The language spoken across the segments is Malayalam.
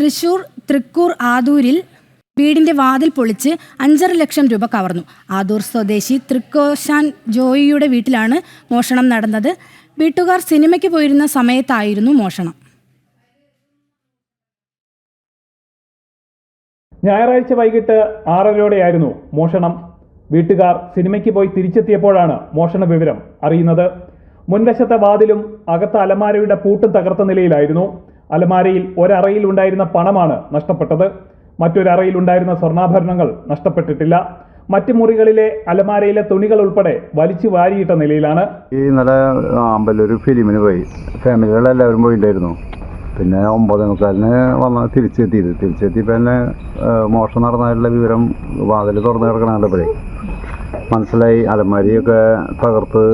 തൃശൂർ തൃക്കൂർ ആദൂരിൽ വീടിന്റെ വാതിൽ പൊളിച്ച് അഞ്ചര ലക്ഷം രൂപ കവർന്നു. ആദൂർ സ്വദേശി തൃക്കോശാൻ ജോയിയുടെ വീട്ടിലാണ് മോഷണം നടന്നത്. വീട്ടുകാർ സിനിമയ്ക്ക് പോയിരുന്ന സമയത്തായിരുന്നു മോഷണം. ഞായറാഴ്ച വൈകിട്ട് ആറരയോടെയായിരുന്നു മോഷണം. വീട്ടുകാർ സിനിമയ്ക്ക് പോയി തിരിച്ചെത്തിയപ്പോഴാണ് മോഷണ വിവരം അറിയുന്നത്. മുൻവശത്തെ വാതിലും അകത്ത അലമാരയുടെ പൂട്ടും തകർത്ത നിലയിലായിരുന്നു. അലമാരയിൽ ഒരറയിൽ ഉണ്ടായിരുന്ന പണമാണ് നഷ്ടപ്പെട്ടത്. മറ്റൊരറയിൽ ഉണ്ടായിരുന്ന സ്വർണാഭരണങ്ങൾ നഷ്ടപ്പെട്ടിട്ടില്ല. മറ്റ് മുറികളിലെ അലമാരയിലെ തുണികൾ ഉൾപ്പെടെ വലിച്ചു വാരിയിട്ട നിലയിലാണ്. ഈ നല്ല ഇന്നലെ ഒരു ഫിലിമിന് പോയി. ഫാമിലികളെല്ലാവരും പോയിട്ടുണ്ടായിരുന്നു. പിന്നെ ഒമ്പത് മുക്കാലിന് വന്ന തിരിച്ചെത്തിയത് തിരിച്ചെത്തിയപ്പോൾ തന്നെ മോഷണം നടന്നതിലുള്ള വിവരം വാതിൽ തുറന്ന് കിടക്കണപ്പോഴേ മനസ്സിലായി. അലമാരിയൊക്കെ തകർത്ത്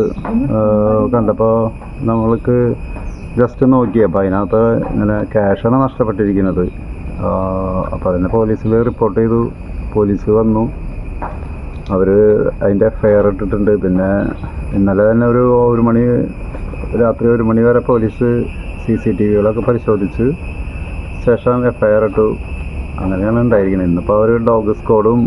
കണ്ടപ്പോൾ നമ്മൾക്ക് ജസ്റ്റ് നോക്കിയപ്പോൾ അതിനകത്ത് ഇങ്ങനെ ക്യാഷാണ് നഷ്ടപ്പെട്ടിരിക്കുന്നത്. അപ്പോൾ അതിനെ പോലീസിൽ റിപ്പോർട്ട് ചെയ്തു. പോലീസ് വന്നു. അവർ അതിന്റെ എഫ്ഐആർ ഇട്ടിട്ടുണ്ട്. പിന്നെ ഇന്നലെ തന്നെ ഒരു ഒരു മണി രാത്രി ഒരു മണി വരെ പോലീസ് സി സി ടി വികളൊക്കെ പരിശോധിച്ച് ശേഷം എഫ്ഐആർ ഇട്ടു. അങ്ങനെയാണ് ഉണ്ടായിരിക്കുന്നത്. ഇന്നിപ്പോൾ അവർ ഡോഗ് സ്ക്വാഡും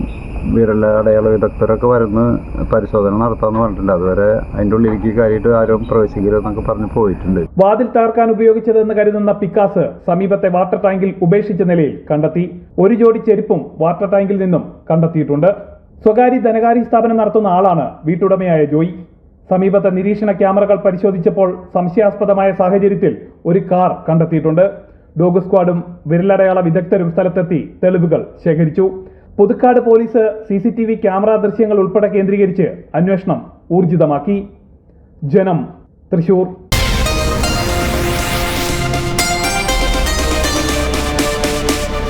വിരല അടയാള വിദഗ്ധരൊക്കെ വരുന്ന് പരിശോധന നടത്താമെന്ന് പറഞ്ഞിട്ടുണ്ട്. അതുവരെ അതിന്റെ ഉള്ളിലേക്ക് കയറിയിട്ട് ആരും പ്രവേശിക്കരുതെന്നൊക്കെ പറഞ്ഞ് പോയിട്ടുണ്ട്. വാതിൽ തകർക്കാൻ ഉപയോഗിച്ചതെന്ന് കരുതുന്ന പിക്കാസ് സമീപത്തെ വാട്ടർ ടാങ്കിൽ ഉപേക്ഷിച്ച നിലയിൽ കണ്ടെത്തി. ഒരു ജോഡി ചെരുപ്പും വാട്ടർ ടാങ്കിൽ നിന്നും കണ്ടെത്തിയിട്ടുണ്ട്. സ്വകാര്യ ധനകാര്യ സ്ഥാപനം നടത്തുന്ന ആളാണ് വീട്ടുടമയായ ജോയി. സമീപത്തെ നിരീക്ഷണ ക്യാമറകൾ പരിശോധിച്ചപ്പോൾ സംശയാസ്പദമായ സാഹചര്യത്തിൽ ഒരു കാർ കണ്ടെത്തിയിട്ടുണ്ട്. ഡോഗ് സ്ക്വാഡും വിരലടയാള വിദഗ്ധരും സ്ഥലത്തെത്തി തെളിവുകൾ ശേഖരിച്ചു. Puthukkad police C C T V camera ദൃശ്യങ്ങൾ ഉൾപ്പെടെ കേന്ദ്രീകരിച്ച് അന്വേഷണം ഊർജിതമാക്കി. ജനം തൃശൂർ.